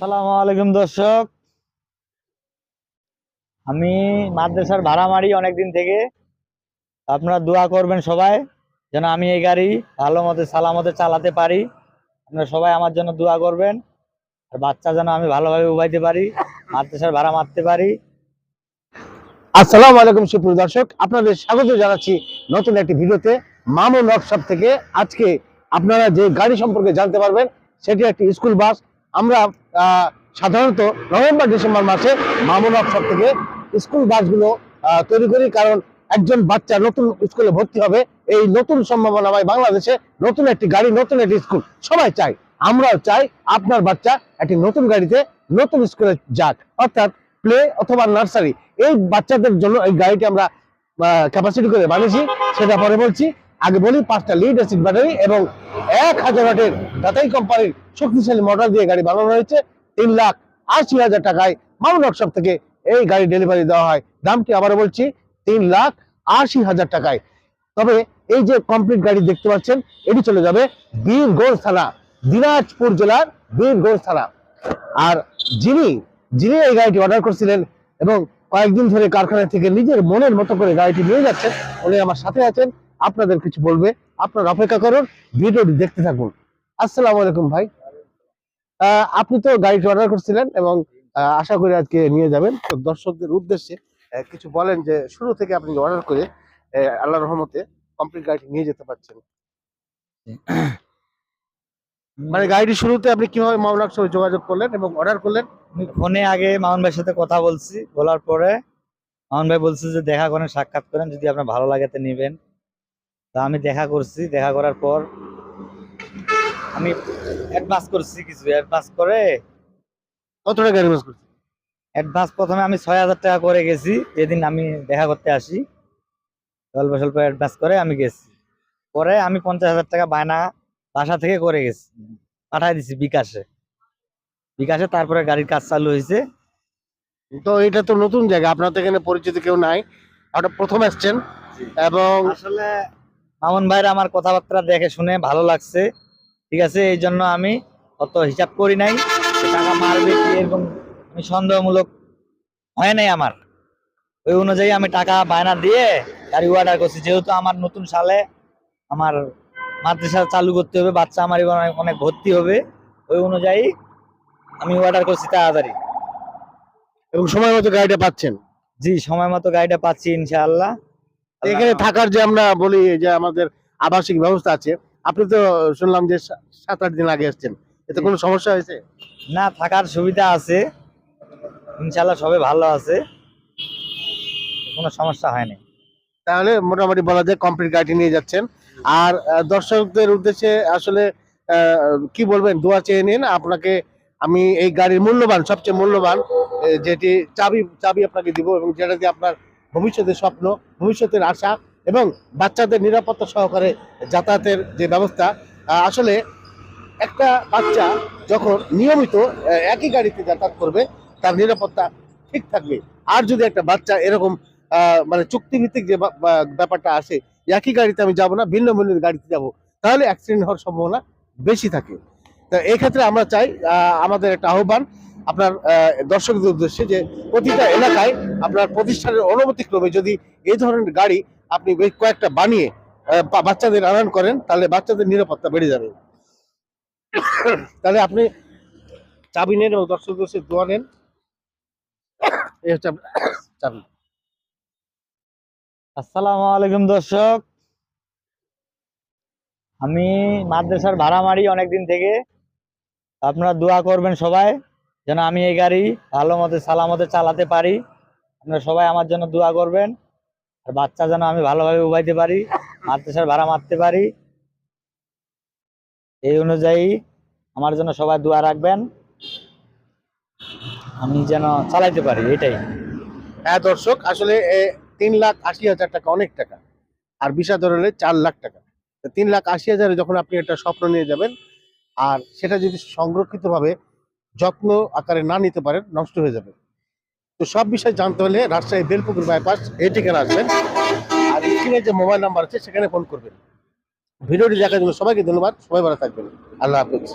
আসসালামু আলাইকুম, দর্শক। আমি মাদ্রাসার ভাড়া মারি অনেকদিন থেকে। আপনারা দোয়া করবেন সবাই, যেন আমি এই গাড়ি ভালো মতো সালামতে চালাতে পারি। আপনারা সবাই আমার জন্য দোয়া করবেন, আর বাচ্চা যেন আমি ভালোভাবে উবাইতে পারি, মাদ্রাসার ভাড়া মারতে পারি। আসসালামু আলাইকুম, সুপ্রিয় দর্শক। আপনাদের স্বাগত জানাচ্ছি নতুন একটি ভিডিওতে মামুন ওয়ার্কশপ থেকে। আজকে আপনারা যে গাড়ি সম্পর্কে জানতে পারবেন, সেটি একটি স্কুল বাস। আমরা সাধারণত নভেম্বর, ডিসেম্বর মাসে মামুন ওয়ার্কশপ থেকে স্কুল বাসগুলো তৈরি করি। কারণ একজন বাচ্চা নতুন স্কুলে ভর্তি হবে, এই নতুন সম্ভাবনা সম্ভাবনাময় বাংলাদেশে নতুন একটি গাড়ি, নতুন একটি স্কুল সবাই চাই আমরাও চাই আপনার বাচ্চা একটি নতুন গাড়িতে নতুন স্কুলে যাক। অর্থাৎ প্লে অথবা নার্সারি, এই বাচ্চাদের জন্য এই গাড়িটি আমরা ক্যাপাসিটি করে বানিয়েছি, সেটা পরে বলছি। আগে বলি, পাঁচটা লিড অ্যাসিড ব্যাটারি এবং এক হাজার ওয়াটের টাটাই কোম্পানির শক্তিশালী মোটর দিয়ে গাড়ি বানানো হয়েছে তিন লাখ আশি হাজার টাকায়। মামুন ওয়ার্কশপ থেকে এই গাড়ি ডেলিভারি দেওয়া হয়। দামটি আবারও বলছি, তিন লাখ আশি হাজার টাকায়। তবে এই যে কমপ্লিট গাড়ি দেখতে পাচ্ছেন, এটি চলে যাবে বীরগঞ্জ থানা দিনাজপুর জেলার বীরগঞ্জ থানা আর যিনি যিনি এই গাড়িটি অর্ডার করছিলেন এবং কয়েকদিন ধরে কারখানা থেকে নিজের মনের মতো করে গাড়িটি নিয়ে যাচ্ছেন, উনি আমার সাথে আছেন, আপনাদের কিছু বলবে। আপনারা অপেক্ষা করুন, ভিডিওটি দেখতে থাকুন। আসসালামু আলাইকুম ভাই। আপনি তো গাড়িটি অর্ডার করছিলেন এবং আশা করি আজকে নিয়ে যাবেন। তো দর্শকদের উদ্দেশ্যে কিছু বলেন যে শুরু থেকে আপনি অর্ডার করে আল্লাহ রহমতে কমপ্লিট গাড়িটি নিয়ে যেতে পারছেন। মানে গাড়িটি শুরুতে আপনি কীভাবে মামলার সঙ্গে যোগাযোগ করলেন এবং অর্ডার করলেন? ফোনে আগে মামুন ভাইয়ের সাথে কথা বলছি, বলার পরে মামুন ভাই বলছে যে দেখা করেন, সাক্ষাৎ করেন, যদি আপনার ভালো লাগে তো নেবেন। তা আমি দেখা করছি, দেখা করার পর আমি অ্যাডভান্স করছি কিছু অ্যাডভান্স করে। কত টাকা অ্যাডভান্স করছেন অ্যাডভান্স প্রথমে আমি ছয় হাজার টাকা করে গেছি যেদিন আমি দেখা করতে আসি। অল্প স্বল্প অ্যাডভান্স করে আমি গেছি। পরে আমি পঞ্চাশ হাজার টাকা বায়না বাসা থেকে করে গেছি। পাঠাই দিছি বিকাশে। বিকাশে তারপরে গাড়ির কাজ চালু হয়েছে। তো এটা তো নতুন জায়গা আপনার তো এখানে পরিচিত কেউ নাই। আপনার প্রথম আসছেন এবং আসলে মামুন ভাইয়ের আমার কথাবার্তা দেখে শুনে ভালো লাগছে। ঠিক আছে এই জন্য আমি অত হিসাব করি নাই টাকা মারবে কি এরকম আমি সন্দেহমূলক হয় নাই আমার। ওই অনুযায়ী আমি টাকা বায়না দিয়ে গাড়ি অর্ডার করছি। যেহেতু আমার নতুন সালে আমার মাদ্রাসা চালু করতে হবে বাচ্চা আমার এবার অনেক- ভর্তি হবে ওই অনুযায়ী আমি অর্ডার করছি তাড়াতাড়ি। এবং সময় মতো গাড়িটা পাচ্ছেন? জি সময় মতো গাড়িটা পাচ্ছি ইনশাআল্লাহ। এখানে থাকার যে আমরা বলি যে আমাদের আবাসিক ব্যবস্থা আছে আপনি তো শুনলাম যে সাত আট দিন আগে এসেছেন। এতে কোনো সমস্যা হয়েছে? না থাকার সুবিধা আছে। ইনশাল্লাহ সবে ভালো আছে। কোনো সমস্যা হয়নি। তাহলে মোটামুটি বলা যায় কমপ্লিট গাড়ি নিয়ে যাচ্ছেন। আর দর্শকদের উদ্দেশ্যে আসলে কি বলবেন? দোয়া চেয়ে নিন আপনাকে আমি এই গাড়ির মূল্যবান সবচেয়ে মূল্যবান যেটি চাবি চাবি আপনাকে দিব এবং যেটা দিয়ে আপনার ভবিষ্যতের স্বপ্ন ভবিষ্যতের আশা এবং বাচ্চাদের নিরাপত্তা সহকারে যাতায়াতের যে ব্যবস্থা আসলে একটা বাচ্চা যখন নিয়মিত একই গাড়িতে যাতায়াত করবে, তার নিরাপত্তা ঠিক থাকবে। আর যদি একটা বাচ্চা এরকম মানে চুক্তিভিত্তিক যে ব্যাপারটা আসে, একই গাড়িতে আমি যাব না, ভিন্ন ভিন্ন গাড়িতে যাব, তাহলে অ্যাক্সিডেন্ট হওয়ার সম্ভাবনা বেশি থাকে। তো এই ক্ষেত্রে আমরা চাই আমাদের একটা আহ্বান, আপনার দর্শকদের উদ্দেশ্যে যে প্রতিটা এলাকায় আপনার প্রতিষ্ঠানের অনুমতি ক্রমে যদি এই ধরনের গাড়ি আপনি বেশ কয়েকটা বানিয়ে বাচ্চাদের আনয়ন করেন, তাহলে বাচ্চাদের নিরাপত্তা বেড়ে যাবে। তাহলে আপনি চাবি নেন এবং দর্শক উদ্দেশ্যে দোয়া নেন। চাবি। আসসালামু আলাইকুম, দর্শক। আমি মাদ্রাসার ভাড়া মারি অনেকদিন থেকে। আপনারা দোয়া করবেন সবাই, যেন আমি এই গাড়ি ভালো মতো, সালামতে চালাতে পারি। আপনারা সবাই আমার জন্য দোয়া করবেন। আর বাচ্চা যেন আমি ভালোভাবে উবাইতে পারি, মাদ্রাসার ভাড়া মারতে পারি। এই অনুযায়ী আমার জন্য সবাই দোয়া রাখবেন। আমি যেন চালাইতে পারি, এটাই। হ্যাঁ দর্শক, আসলে তিন লাখ আশি হাজার টাকা অনেক টাকা, আর বিশা ধরলে চার লাখ টাকা। তিন লাখ আশি হাজারে যখন আপনি একটা স্বপ্ন নিয়ে যাবেন, আর সেটা যদি সংরক্ষিতভাবে যত্ন আকারে না নিতে পারেন, নষ্ট হয়ে যাবে। তো সব বিষয় জানতে হলে রাজশাহী বেলপুকুর বাইপাস এই ঠিকানা আসবেন। আর স্ক্রিনে যে মোবাইল নাম্বার আছে, সেখানে ফোন করবেন। ভিডিওটি দেখার জন্য সবাইকে ধন্যবাদ। সবাই ভালো থাকবেন। আল্লাহ হাফেজ।